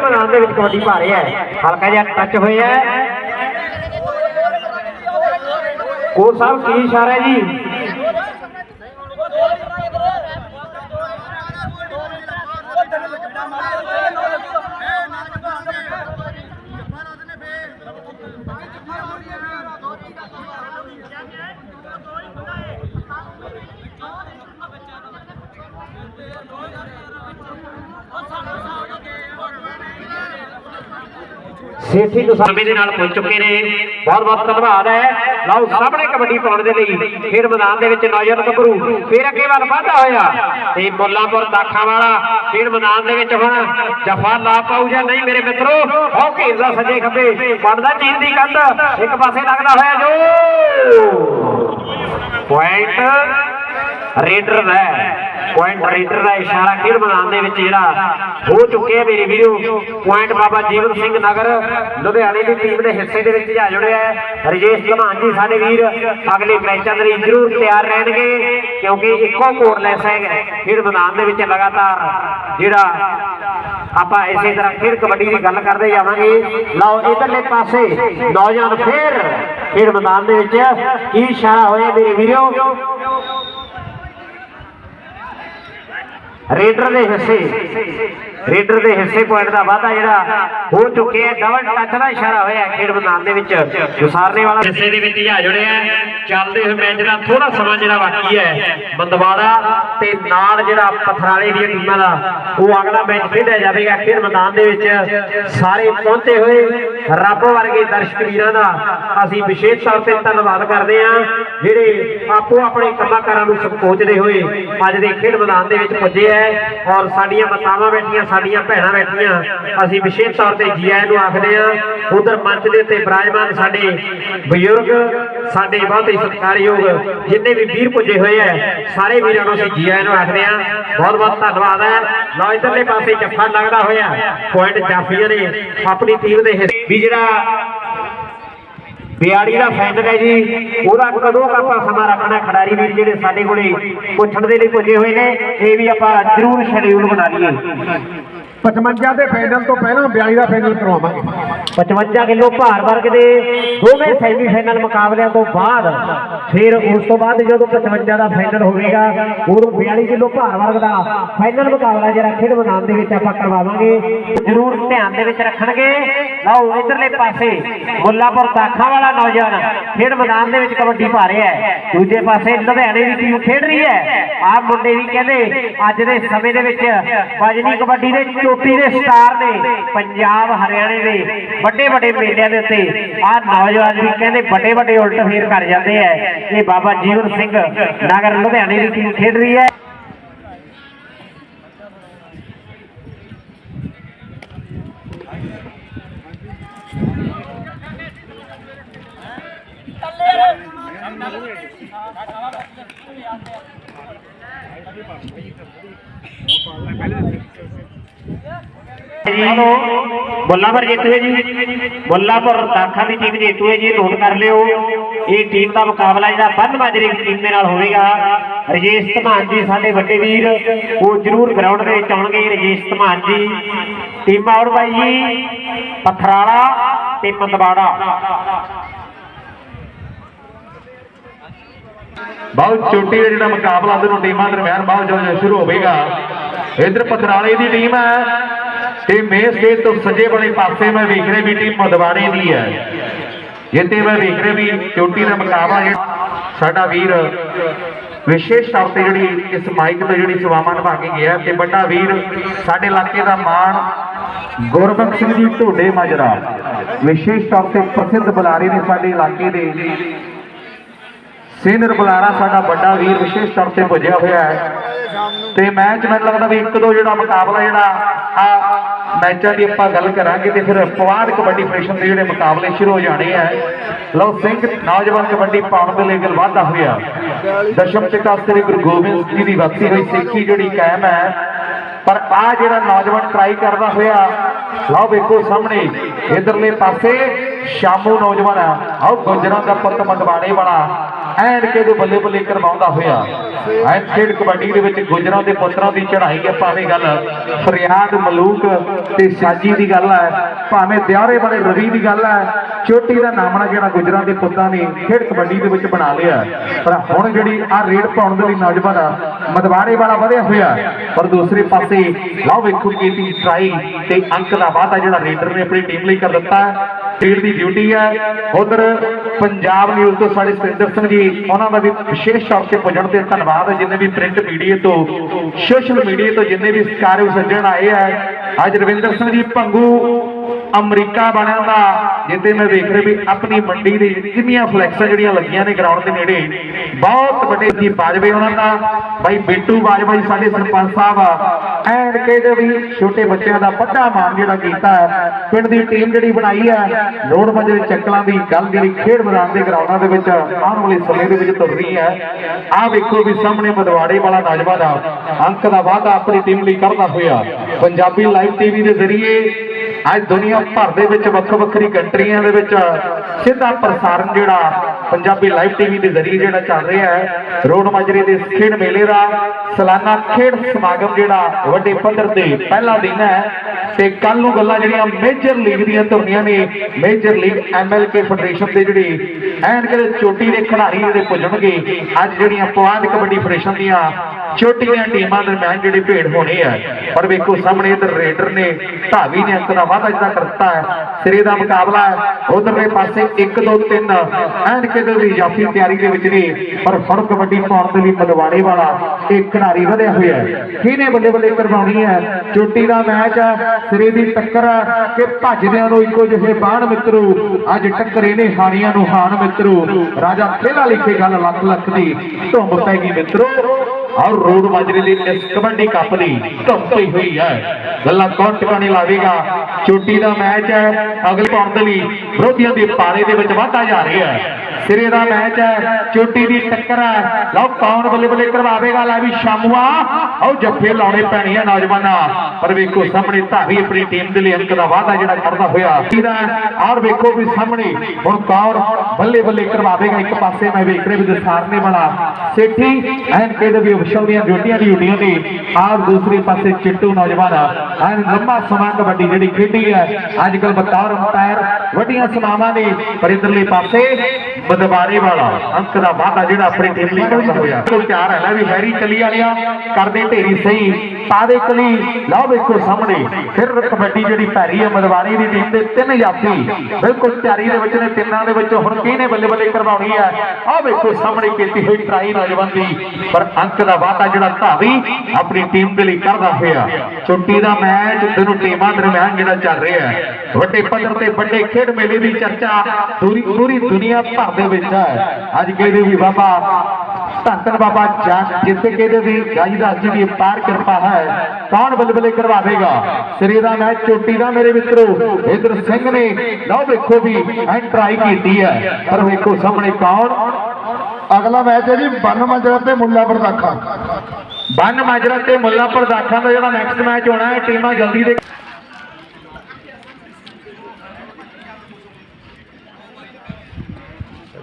ਮੈਦਾਨ ਦੇ ਵਿੱਚ ਕਬੱਡੀ ਪਾ ਰਿਹਾ ਹੈ। ਹਲਕਾ ਜਿਹਾ ਟੱਚ ਹੋਇਆ ਹੈ। ਕੋਚ ਸਾਹਿਬ, ਕੀ ਇਸ਼ਾਰਾ ਜੀ? ਸੇਠੀ ਤੋਂ ਸਮੇਂ ਦੇ ਨਾਲ ਪਹੁੰਚ ਚੁੱਕੇ ਨੇ। ਬਹੁਤ ਬਹੁਤ ਧੰਨਵਾਦ ਹੈ। ਲਓ, ਸਾਹਮਣੇ ਕਬੱਡੀ ਪਾਉਣ ਦੇ ਲਈ ਫਿਰ ਮੈਦਾਨ ਦੇ ਵਿੱਚ ਨੌਜਵਾਨ ਗੱਭਰੂ ਫਿਰ ਅੱਗੇ ਵੱਲ ਵਧਦਾ ਹੋਇਆ ਤੇ ਮੁੱਲਾਂਪੁਰ ਦਾਖਾਂ ਵਾਲਾ ਫਿਰ ਮੈਦਾਨ ਦੇ ਵਿੱਚ ਹੁਣ ਜਫਾ ਲਾ ਪਾਉ ਜਾਂ ਨਹੀਂ ਮੇਰੇ ਮਿੱਤਰੋ? ਉਹ ਘੇਰਦਾ ਸੱਜੇ ਖੱਬੇ ਬਣਦਾ ਚੀਨ ਦੀ ਕੰਧ। ਇੱਕ ਪਾਸੇ ਲੱਗਦਾ ਹੋਇਆ ਜੋ। ਪੁਆਇੰਟ ਰੇਡਰ ਦਾ ਪੁਆਇੰਟ ਰੇਡਰ ਦਾ ਇਸ਼ਾਰਾ ਖੇਡ ਮੈਦਾਨ ਦੇ ਵਿੱਚ ਜਿਹੜਾ ਹੋ ਚੁੱਕਿਆ ਮੇਰੇ ਵੀਰੋ। ਪੁਆਇੰਟ ਬਾਬਾ ਜੀਵਨ ਸਿੰਘ ਨਗਰ, ਲੁਧਿਆਣੇ ਦੀ ਟੀਮ ਦੇ ਹਿੱਸੇ ਦੇ ਵਿੱਚ ਜਾ ਜੁੜਿਆ ਹੈ। ਰਜੇਸ਼ ਧਮਾਨ ਜੀ ਸਾਡੇ ਵੀਰ, ਅਗਲੇ ਮੈਚਾਂ ਦੇ ਲਈ ਜ਼ਰੂਰ ਤਿਆਰ ਰਹਿਣਗੇ ਕਿਉਂਕਿ ਇੱਕੋ ਕੋਡ ਹੈ ਖੇਡ ਮੈਦਾਨ ਦੇ ਵਿੱਚ ਲਗਾਤਾਰ ਜਿਹੜਾ ਆਪਾਂ ਇਸੇ ਤਰ੍ਹਾਂ ਫਿਰ ਕਬੱਡੀ ਦੀ ਗੱਲ ਕਰਦੇ ਜਾਵਾਂਗੇ। ਲਓ, ਇਧਰਲੇ ਪਾਸੇ ਨੌਜਵਾਨ ਫਿਰ ਖੇਡ ਮੈਦਾਨ ਦੇ ਵਿੱਚ ਕੀ ਇਸ਼ਾਰਾ ਹੋਇਆ ਮੇਰੇ ਵੀਰੋ? ਰੇਡਰ ਦੇ ਹਿੱਸੇ ਰੇਡਰ ਦੇ ਹਿੱਸੇ ਪੁਆਇੰਟ ਦਾ ਵਾਧਾ ਜਿਹੜਾ ਹੋ ਚੁੱਕਿਆ ਡਬਲ ਟੱਚ ਦਾ ਇਸ਼ਾਰਾ ਹੋਇਆ ਖੇਡ ਮੈਦਾਨ ਦੇ ਵਿੱਚ। ਗੁਸਾਰਨੇ ਵਾਲਾ ਹਿੱਸੇ ਦੇ ਵਿੱਚ ਜਾ ਜੁੜਿਆ ਚੱਲਦੇ ਹੋਏ ਮੈਚ ਦਾ ਥੋੜਾ ਸਮਾਂ ਜਿਹੜਾ ਬਾਕੀ ਹੈ, ਬੰਦਵਾੜਾ ਤੇ ਨਾਲ ਜਿਹੜਾ ਪਥਰਾਲੇ ਦੀਆਂ ਟੀਮਾਂ ਦਾ, ਉਹ ਅਗਲਾ ਮੈਚ ਖੇਡਿਆ ਜਾਵੇਗਾ ਖੇਡ ਮੈਦਾਨ ਦੇ ਵਿੱਚ। ਸਾਰੇ ਪਹੁੰਚੇ ਹੋਏ ਰੱਬ ਵਰਗੇ ਦਰਸ਼ਕ ਵੀਰਾਂ ਦਾ ਅਸੀਂ ਵਿਸ਼ੇਸ਼ ਤੌਰ ਤੇ ਧੰਨਵਾਦ ਕਰਦੇ ਹਾਂ, ਜਿਹੜੇ ਆਪੋ ਆਪਣੇ ਕੰਮਾਂ ਕਾਰਾਂ ਨੂੰ ਸੰਕੋਚਦੇ ਹੋਏ ਅੱਜ ਦੇ ਖੇਡ ਮੈਦਾਨ ਦੇ ਵਿੱਚ ਪੁੱਜੇ ਹੈ ਔਰ ਸਾਡੀਆਂ ਮਾਤਾਵਾਂ ਬੈਠੀਆਂ ਸਾਡੀਆਂ ਭੈਣਾਂ ਬੈਠੀਆਂ, ਅਸੀਂ ਵਿਸ਼ੇਸ਼ ਤੌਰ ਤੇ ਜੀ ਨੂੰ ਆਖਦੇ ਹਾਂ, ਉਧਰ ਮੰਚ ਦੇ ਉੱਤੇ ਬਿਰਾਜਮਾਨ ਸਾਡੇ ਬਜ਼ੁਰਗ, ਸਾਡੇ ਬਹੁਤ ਹੀ ਸਤਿਕਾਰਯੋਗ, ਜਿੰਨੇ ਵੀ ਵੀਰ ਪੁੱਜੇ ਹੋਏ ਹੈ ਸਾਰੇ ਵੀਰਾਂ ਨੂੰ ਅਸੀਂ ਜੀ ਆਇਆਂ ਨੂੰ ਆਖਦੇ ਹਾਂ, ਬਹੁਤ ਬਹੁਤ ਧੰਨਵਾਦ ਹੈ। ਲਓ, ਇਧਰਲੇ ਪਾਸੇ ਜੱਫਾ ਲੱਗਦਾ ਹੋਇਆ, ਪੁਆਇੰਟ ਜਾਫੀਆਂ ਨੇ ਆਪਣੀ ਟੀਮ ਦੇ ਵੀ ਜਿਹੜਾ ਬਿਆੜੀ ਦਾ ਫੈਸਲਾ ਹੈ ਜੀ। ਉਹਦਾ ਕਦੋਂ ਆਪਾਂ ਸਮਾਂ ਰੱਖਣਾ ਖਿਡਾਰੀ ਵੀਰ ਜਿਹੜੇ ਸਾਡੇ ਕੋਲੇ? ਪੁੱਛਣ ਦੇ ਲਈ ਪੁੱਜੇ ਹੋਏ ਨੇ। ਇਹ ਵੀ ਆਪਾਂ ਜ਼ਰੂਰ ਸ਼ਡਿਊਲ ਬਣਾ ਲਈਏ। 55 ਦੇ ਫਾਈਨਲ ਤੋਂ ਪਹਿਲਾਂ 42 ਦਾ ਫਾਈਨਲ ਕਰਵਾਵਾਂਗੇ। 55 ਕਿਲੋ ਭਾਰ ਵਰਗ ਦੇ ਦੋਵੇਂ ਸੈਮੀਫਾਈਨਲ ਮੁਕਾਬਲਿਆਂ ਤੋਂ ਬਾਅਦ ਫਿਰ ਉਸ ਤੋਂ ਬਾਅਦ ਜਦੋਂ 55 ਦਾ ਫਾਈਨਲ ਹੋਵੇਗਾ, ਉਦੋਂ 42 ਕਿਲੋ ਭਾਰ ਵਰਗ ਦਾ ਫਾਈਨਲ ਮੁਕਾਬਲਾ ਜਿਹੜਾ ਖੇਡ ਮੈਦਾਨ ਦੇ ਵਿੱਚ ਆਪਾਂ ਕਰਵਾਵਾਂਗੇ। ਜ਼ਰੂਰ ਧਿਆਨ ਦੇ ਵਿੱਚ ਰੱਖਣਗੇ। ਲਓ, ਇਧਰਲੇ ਪਾਸੇ ਮੁੱਲਾਪੁਰ ਤਾਖਾ ਵਾਲਾ ਨੌਜਵਾਨ ਖੇਡ ਮੈਦਾਨ ਦੇ ਵਿੱਚ ਕਬੱਡੀ ਪਾ ਰਿਹਾ ਹੈ। ਦੂਜੇ ਪਾਸੇ ਲੁਧਿਆਣੇ ਦੀ ਟੀਮ ਖੇਡ ਰਹੀ ਹੈ। ਆਹ ਮੁੰਡੇ ਵੀ ਕਹਿੰਦੇ ਅੱਜ ਦੇ ਸਮੇਂ ਦੇ ਵਿੱਚ ਵਜਨੀ ਕਬੱਡੀ ਦੇ ਚੋਟੀ ਦੇ ਸਟਾਰ ਨੇ, ਪੰਜਾਬ, ਹਰਿਆਣੇ ਦੇ ਵੱਡੇ ਵੱਡੇ ਮੇਲਿਆਂ ਦੇ ਉੱਤੇ ਆਹ ਨੌਜਵਾਨ ਵੀ ਕਹਿੰਦੇ ਵੱਡੇ ਵੱਡੇ ਉਲਟ ਫੇਰ ਕਰ ਜਾਂਦੇ ਐ ਇਹ ਬਾਬਾ ਜੀਵਨ ਸਿੰਘ ਨਗਰ ਲੁਧਿਆਣੇ ਦੀ ਟੀਮ ਖੇਡ ਰਹੀ ਹੈ। ਹੈਲੋ, ਬੱਲਾਪੁਰ ਜੇਤੂ ਹੈ ਜੀ। ਬੱਲਾਪੁਰ ਦਾਖਾ ਦੀ ਟੀਮ ਜੇਤੂ ਹੈ ਜੀ, ਨੋਟ ਕਰ ਲਿਓ। ਇਹ ਟੀਮ ਦਾ ਮੁਕਾਬਲਾ ਜਿਹੜਾ ਬੰਨ ਮਾਜਰੇ ਦੀ ਟੀਮ ਦੇ ਨਾਲ ਹੋਵੇਗਾ। ਰਜੇਸ਼ ਧਮਾਨ ਜੀ, ਸਾਡੇ ਵੱਡੇ ਵੀਰ, ਉਹ ਜ਼ਰੂਰ ਗਰਾਊਂਡ ਦੇ ਵਿੱਚ ਆਉਣਗੇ। ਰਜੇਸ਼ ਧਮਾਨ ਜੀ ਟੀਮ ਆਉਟ ਬਾਈ ਜੀ, ਪਥਰਾਲਾ ਤੇ ਮੰਦਵਾੜਾ। ਬਹੁਤ ਚੋਟੀ ਦਾ ਜਿਹੜਾ ਮੁਕਾਬਲਾ ਦੋਨੋਂ ਟੀਮਾਂ ਦਰਮਿਆਨ ਬਹੁਤ ਜਲਦ ਸ਼ੁਰੂ ਹੋਵੇਗਾ ਇਧਰ ਪਥਰਾਲੇ ਦੀ ਟੀਮ ਹੈ ਤੇ ਮੇਨ ਸਟੇਜ ਤੋਂ ਸੱਜੇ ਵਾਲੇ ਪਾਸੇ ਮੈਂ ਵੇਖ ਰਿਹਾ ਵੀ ਟੀਮ ਮਦਵਾੜੇ ਦੀ ਹੈ। ਜਿੱਤੇ ਮੈਂ ਵੇਖ ਰਿਹਾ ਵੀ ਚੋਟੀ ਦਾ ਮੁਕਾਬਲਾ ਸਾਡਾ ਵੀਰ ਵਿਸ਼ੇਸ਼ ਤੌਰ ਤੇ ਜਿਹੜੀ ਇਸ ਮਾਈਕ ਤੋਂ ਜਿਹੜੀ ਸੇਵਾਵਾਂ ਨਿਭਾ ਕੇ ਗਿਆ ਤੇ ਵੱਡਾ ਵੀਰ ਸਾਡੇ ਇਲਾਕੇ ਦਾ ਮਾਣ ਗੁਰਬਖਸ਼ ਸਿੰਘ ਜੀ ਢੋਡੇ ਮਾਜਰਾ। ਵਿਸ਼ੇਸ਼ ਤੌਰ ਤੇ ਪ੍ਰਸਿੱਧ ਬੁਲਾਰੇ ਨੇ ਸਾਡੇ ਇਲਾਕੇ ਦੇ ਸੀਨੀਅਰ ਬੁਲਾਰਾ ਸਾਡਾ ਵੱਡਾ ਵੀਰ ਵਿਸ਼ੇਸ਼ ਤੌਰ ਤੇ ਪੁੱਜਿਆ ਹੋਇਆ ਹੈ। ਤੇ ਮੈਚ ਮੈਨੂੰ ਲੱਗਦਾ ਵੀ ਇੱਕ ਦੋ ਜਿਹੜਾ ਮੁਕਾਬਲਾ ਜਿਹੜਾ, ਆ ਮੈਚਾਂ ਦੀ ਆਪਾਂ ਗੱਲ ਕਰਾਂਗੇ ਤੇ ਫਿਰ ਪਵਾਰ ਕਬੱਡੀ ਫੈਡਰੇਸ਼ਨ ਦੇ ਜਿਹੜੇ ਮੁਕਾਬਲੇ ਸ਼ੁਰੂ ਹੋ ਜਾਣੇ ਆ। ਲਓ, ਸਿੰਘ ਨੌਜਵਾਨ ਕਬੱਡੀ ਪਾਉਣ ਦੇ ਲਈ ਗੱਲ ਵਾਧਾ ਹੋਇਆ। ਦਸ਼ਮ ਪਿਤਾ ਸ੍ਰੀ ਗੁਰੂ ਗੋਬਿੰਦ ਸਿੰਘ ਜੀ ਦੀ ਵਕਤੀ ਹੋਈ ਸਿੱਖੀ ਜਿਹੜੀ ਕਾਇਮ ਹੈ। ਪਰ ਆ ਜਿਹੜਾ ਨੌਜਵਾਨ ਟਰਾਈ ਕਰਦਾ ਹੋਇਆ, ਲਓ ਵੇਖੋ ਸਾਹਮਣੇ, ਇਧਰਲੇ ਪਾਸੇ ਸ਼ਾਮੂ ਨੌਜਵਾਨ ਆ। ਆਓ, ਗੁਜਰਾਂ ਦਾ ਪੁੱਤ ਮੰਡਵਾੜੇ ਵਾਲਾ। ਐਨ ਕੇ ਬੱਲੇ ਬੱਲੇ ਕਰਵਾਉਂਦਾ ਹੋਇਆ। ਐ ਖੇਡ ਕਬੱਡੀ ਦੇ ਵਿੱਚ ਗੁਜਰਾਂ ਦੇ ਪੁੱਤਰਾਂ ਦੀ ਚੜ੍ਹਾਈ ਹੈ, ਭਾਵੇਂ ਗੱਲ ਫਰਿਆਦ, ਮਲੂਕ ਤੇ ਸਾਜੀ ਦੀ ਗੱਲ ਹੈ, ਭਾਵੇਂ ਦਿਆਰੇ ਵਾਲੇ ਰਵੀ ਦੀ ਗੱਲ ਹੈ, ਚੋਟੀ ਦਾ ਨਾਮਣਾ ਜਿਹੜਾ ਗੁਜਰਾਂ ਦੇ ਪੁੱਤਾਂ ਨੇ ਖੇਡ ਕਬੱਡੀ ਦੇ ਵਿੱਚ ਬਣਾ ਲਿਆ ਪਰ ਹੁਣ ਜਿਹੜੀ ਆ ਰੇਡ ਪਾਉਣ ਦੇ ਲਈ ਨੌਜਵਾਨ ਮਦਵਾੜੇ ਵਾਲਾ ਵਧਿਆ ਹੋਇਆ ਪਰ ਦੂਸਰੇ ਪਾਸੇ ਲਓ ਵੇਖੋ ਕੀਤੀ ਟਰਾਈ ਤੇ ਅੰਕ ਦਾ ਵਾਅਦਾ ਜਿਹੜਾ ਰੇਡਰ ਨੇ ਆਪਣੀ ਟੀਮ ਲਈ ਕਰ ਦਿੱਤਾ ਰੇਡ ਦੀ ਡਿਊਟੀ ਹੈ ਉਧਰ ਪੰਜਾਬ ਨਿਊਜ਼ ਤੋਂ ਸਾਡੇ ਸਤਿੰਦਰ ਸਿੰਘ ਜੀ, ਉਹਨਾਂ ਦਾ ਵੀ ਵਿਸ਼ੇਸ਼ ਤੌਰ ਤੇ ਪੁੱਜਣ ਤੇ ਧੰਨਵਾਦ। ਹੈ ਜਿੰਨੇ ਵੀ ਪ੍ਰਿੰਟ ਮੀਡੀਆ ਤੋਂ ਸੋਸ਼ਲ ਮੀਡੀਆ ਤੋਂ ਜਿੰਨੇ ਵੀ ਸਤਿਕਾਰਯੋਗ ਸੱਜਣ ਆਏ ਆ, ਅੱਜ ਰਵਿੰਦਰ ਸਿੰਘ ਜੀ ਭੰਗੂ ਅਮਰੀਕਾ ਬਣਿਆ ਦਾ ਜਿੱਤੇ ਮੈਂ ਵੇਖ ਰਿਹਾ ਵੀ ਆਪਣੀ ਮੰਡੀ ਦੇ ਕਿੰਨੀਆਂ ਫਲੈਕਸਾਂ ਜਿਹੜੀਆਂ ਲੱਗੀਆਂ ਨੇ ਗਰਾਊਂਡ ਦੇ ਨੇੜੇ, ਬਹੁਤ ਵੱਡੇ ਜੀ ਬਾਜਵੇ ਉਹਨਾਂ ਦਾ। ਬਾਈ ਬਿੱਟੂ ਬਾਜਵਾ ਜੀ, ਸਾਡੇ ਸਰਪੰਚ ਸਾਹਿਬ ਐਨ ਕੇ ਵੀ ਛੋਟੇ ਬੱਚਿਆਂ ਦਾ ਵੱਡਾ ਮਾਨ ਜਿਹੜਾ ਕੀਤਾ ਹੈ। ਪਿੰਡ ਦੀ ਟੀਮ ਜਿਹੜੀ ਬਣਾਈ ਹੈ ਲੋੜ ਦੇ ਚੱਕਲਾਂ ਦੀ ਗੱਲ ਜਿਹੜੀ ਖੇਡ ਮੈਦਾਨ ਦੇ ਗਰਾਊਂਡਾਂ ਦੇ ਵਿੱਚ ਆਉਣ ਵਾਲੇ ਸਮੇਂ ਦੇ ਵਿੱਚ ਤੁਰ ਰਹੀ ਹੈ। ਆਹ ਵੇਖੋ ਵੀ ਸਾਹਮਣੇ ਮਦਵਾੜੇ ਵਾਲਾ ਨੌਜਵਾਨ ਦਾ ਅੰਕ ਦਾ ਵਾਅਦਾ ਆਪਣੀ ਟੀਮ ਲਈ ਕਰਦਾ ਹੋਇਆ। ਪੰਜਾਬੀ ਲਾਈਵ ਟੀਵੀ ਦੇ ਜ਼ਰੀਏ ਅੱਜ ਦੁਨੀਆ ਭਰ ਦੇ ਵਿੱਚ ਵੱਖੋ ਵੱਖਰੀ ਕੰਟਰੀਆਂ ਦੇ ਵਿੱਚ ਸਿੱਧਾ ਪ੍ਰਸਾਰਣ ਜਿਹੜਾ ਪੰਜਾਬੀ ਲਾਈਵ ਟੀਵੀ ਦੇ ਜ਼ਰੀਏ ਜਿਹੜਾ ਚੱਲ ਰਿਹਾ ਹੈ। ਰੋਡ ਮਾਜਰੇ ਦੇ ਖੇਡ ਮੇਲੇ ਦਾ ਸਾਲਾਨਾ ਖੇਡ ਸਮਾਗਮ ਜਿਹੜਾ ਵੱਡੇ ਪੱਧਰ ਤੇ ਪਹਿਲਾ ਦਿਨ ਹੈ ਤੇ ਕੱਲ ਨੂੰ ਗੱਲਾਂ ਜਿਹੜੀਆਂ ਮੇਜਰ ਲੀਗ ਦੀਆਂ ਧੁਰਨੀਆਂ ਨੇ ਮੇਜਰ ਲੀਗ ਐਮਐਲਕੇ ਫੈਡਰੇਸ਼ਨ ਦੇ ਜਿਹੜੇ ਐਨ ਕਦੇ ਚੋਟੀ ਦੇ ਖਿਡਾਰੀ ਜਿਹੜੇ ਪੁੱਜਣਗੇ, ਅੱਜ ਜਿਹੜੀਆਂ ਪਵਾਦ ਕਬੱਡੀ ਫੈਡਰੇਸ਼ਨ ਦੀਆਂ ਛੋਟੀਆਂ ਟੀਮਾਂ ਦਰਮਿਆਨ ਜਿਹੜੀ ਭੇਡ ਹੋਣੀ ਹੈ ਪਰ ਵੇਖੋ, ਸਾਹਮਣੇ ਇਧਰ ਰੇਡਰ ਨੇ ਢਾਵੀ ਨੇ ਅੰਕ ਦਾ ਵਾਧਾ ਜਿਹੜਾ ਕਰਤਾ ਹੈ। ਸਿਰੇ ਦਾ ਮੁਕਾਬਲਾ ਹੈ। ਉਧਰਲੇ ਪਾਸੇ 1 2 3 ਐਨ ਕਿਤੇ ਦੀ ਜਾਫੀ ਤਿਆਰੀ ਦੇ ਵਿੱਚ ਨੇ। ਪਰ ਫੜ ਕਬੱਡੀ ਪਾਉਣ ਦੇ ਲਈ ਮਦਵਾੜੇ ਵਾਲਾ ਇਹ ਖਿਡਾਰੀ ਵਧਿਆ ਹੋਇਆ ਹੈ। ਕਿਹਨੇ ਬੱਲੇ ਬੱਲੇ ਕਰਵਾਉਣੀ ਹੈ? ਚੋਟੀ ਦਾ ਮੈਚ ਹੈ ਸਿਰੇ ਦੀ ਟੱਕਰ ਹੈ ਕਿ ਭੱਜਦਿਆਂ ਨੂੰ ਇੱਕੋ ਜਿਹੇ ਬਾਣ ਮਿੱਤਰੋ। ਅੱਜ ਟੱਕਰੇ ਨੇ ਹਾਣੀਆਂ ਨੂੰ ਹਾਣ ਮਿੱਤਰੋ। ਰਾਜਾ ਖੇਲਾ ਲਿਖੇ ਗੱਲ ਲੱਖ ਲੱਖ ਦੀ। ਧੁੰਮ ਪੈ ਗਈ ਮਿੱਤਰੋ। ਔਰ ਰੋਡ ਮਾਜਰੇ ਦੀ ਇਸ ਕਬੱਡੀ ਕੱਪ ਦੀ ਧੁੰਮ ਹੋਈ ਹੈ। ਗੱਲਾਂ ਕੌਣ ਟਿਕਾਣੇ ਲਾਵੇਗਾ? ਚੋਟੀ ਦਾ ਮੈਚ ਹੈ। ਅਗਲੇ ਪਾਉਣ ਦੇ ਲਈ ਵਿਰੋਧੀਆਂ ਦੇ ਪਾਰੇ ਦੇ ਵਿੱਚ ਵਾਧਾ ਜਾ ਰਿਹਾ ਹੈ। ਸਿਰੇ ਦਾ ਮੈਚ ਹੈ, ਚੋਟੀ ਦੀ ਟੱਕਰ ਹੈ। ਲਓ, ਕੌਣ ਬੱਲੇ ਬੱਲੇ ਕਰਵਾਵੇਗਾ? ਲੈ ਵੀ ਸ਼ਾਮੂਆ। ਆਓ, ਜੱਫੇ ਲਾਉਣੇ ਪੈਣੇ ਆ ਨੌਜਵਾਨਾਂ। ਪਰ ਵੇਖੋ, ਸਾਹਮਣੇ ਧਾਵੀ ਆਪਣੀ ਟੀਮ ਦੇ ਲਈ ਅੰਕ ਦਾ ਵਾਅਦਾ ਜਿਹੜਾ ਕਰਦਾ ਹੋਇਆ। ਔਰ ਵੇਖੋ ਵੀ ਸਾਹਮਣੇ ਹੁਣ ਕੌਣ ਬੱਲੇ ਬੱਲੇ ਕਰਵਾਵੇਗਾ? ਇੱਕ ਪਾਸੇ ਮੈਂ ਵੇਖ ਰਿਹਾ ਵੀ ਦਸਾਰਨੇ ਵਾਲਾ ਸੇਠੀ, ਐਨ ਕੇ ਦੇ ਵੀ ਅਫਸਰ ਦੀਆਂ ਡਿਊਟੀਆਂ ਦੀ ਡਿਊਟੀਆਂ ਨੇ। ਔਰ ਦੂਸਰੇ ਪਾਸੇ ਚਿੱਟੂ ਨੌਜਵਾਨ। ਐਨ ਲੰਮਾ ਸਮਾਂ ਕਬੱਡੀ ਜਿਹੜੀ ਖੇਡੀ ਹੈ। ਅੱਜ ਕੱਲ ਬਤੌਰ ਅੰਪਾਇਰ ਵੱਡੀਆਂ ਸਮਾਵਾਂ ਨੇ। ਪਰ ਇਧਰਲੇ ਪਾਸੇ ਬਦਵਾਰੇ ਵਾਲਾ ਅੰਕ ਦਾ ਵਾਅਦਾ ਜਿਹੜਾ ਆਪਣੀ ਟੀਮ ਲਈ ਕਰਦਾ ਹੋਇਆ। ਕੋਈ ਤਿਆਰ ਹੈ ਨਾ ਵੀ ਹੈਰੀ ਕਲੀ ਵਾਲਿਆ ਕਰਦੇ ਢੇਰੀ ਸਹੀ ਪਾਦੇ ਕਲੀ ਲਓ ਵੇਖੋ ਸਾਹਮਣੇ ਫਿਰ ਕਬੱਡੀ ਜਿਹੜੀ ਪੈਰੀ ਹੈ ਮਦਵਾਰੀ ਦੀ ਟੀਮ ਦੇ ਤਿੰਨ ਜਾਫੀ ਬਿਲਕੁਲ ਤਿਆਰੀ ਦੇ ਵਿੱਚ ਨੇ ਤਿੰਨਾਂ ਦੇ ਵਿੱਚ ਹੁਣ ਕਿਹਨੇ ਬੱਲੇ ਬੱਲੇ ਕਰਵਾਉਣੀ ਹੈ ਆਹ ਵੇਖੋ ਸਾਹਮਣੇ ਕੀਤੀ ਹੋਈ ਟਰਾਈ ਨੌਜਵਾਨ ਦੀ ਪਰ ਅੰਕ ਦਾ ਵਾਅਦਾ ਜਿਹੜਾ ਧਾਵੀ ਆਪਣੀ ਟੀਮ ਦੇ ਲਈ ਕਰਦਾ ਹੋਇਆ। ਚੁੱਟੀ ਦਾ ਮੈਚ ਦੋਨੋਂ ਟੀਮਾਂ ਦਰਮਿਆਨ ਜਿਹੜਾ ਚੱਲ ਰਿਹਾ ਹੈ। ਵੱਡੇ ਪੱਧਰ ਤੇ ਵੱਡੇ ਖੇਡ ਮੇਲੇ ਦੀ ਚਰਚਾ ਪੂਰੀ ਪੂਰੀ ਦੁਨੀਆ ਭਰ ਦੇ ਵਿੱਚ ਹੈ। ਅੱਜ ਕਹਿੰਦੇ ਵੀ ਬਾਬਾ ਧੰਨ ਬਾਬਾ ਜਾਨ ਜਿੱਥੇ ਕਹਿੰਦੇ ਵੀ ਗਾਈ ਦਾ ਅੱਜ ਪਾਰ ਕਿਰਪਾ ਹੈ, ਕੌਣ ਬੱਲੇ ਕਰਵਾਵੇਗਾ? ਸ੍ਰੀ ਦਾ ਮੈਚ ਚੋਟੀ ਦਾ ਮੇਰੇ ਮਿੱਤਰੋ, ਇਧਰ ਸਿੰਘ ਨੇ, ਲਓ ਵੇਖੋ ਵੀ ਐਂ ਟਰਾਈ ਕੀਤੀ ਹੈ। ਪਰ ਵੇਖੋ ਸਾਹਮਣੇ ਕੌਣ? ਅਗਲਾ ਮੈਚ ਹੈ ਜੀ ਬੰਨ ਮਾਜਰਾ ਤੇ ਮੁੱਲਾਪੁਰ ਦਾਖਾ ਬੰਨ ਮਾਜਰਾ ਤੇ ਮੁੱਲਾਪੁਰ ਦਾਖਾਂ ਦਾ ਜਿਹੜਾ ਨੈਕਸਟ ਮੈਚ ਹੋਣਾ ਹੈ, ਟੀਮਾਂ ਜਲਦੀ ਦੇ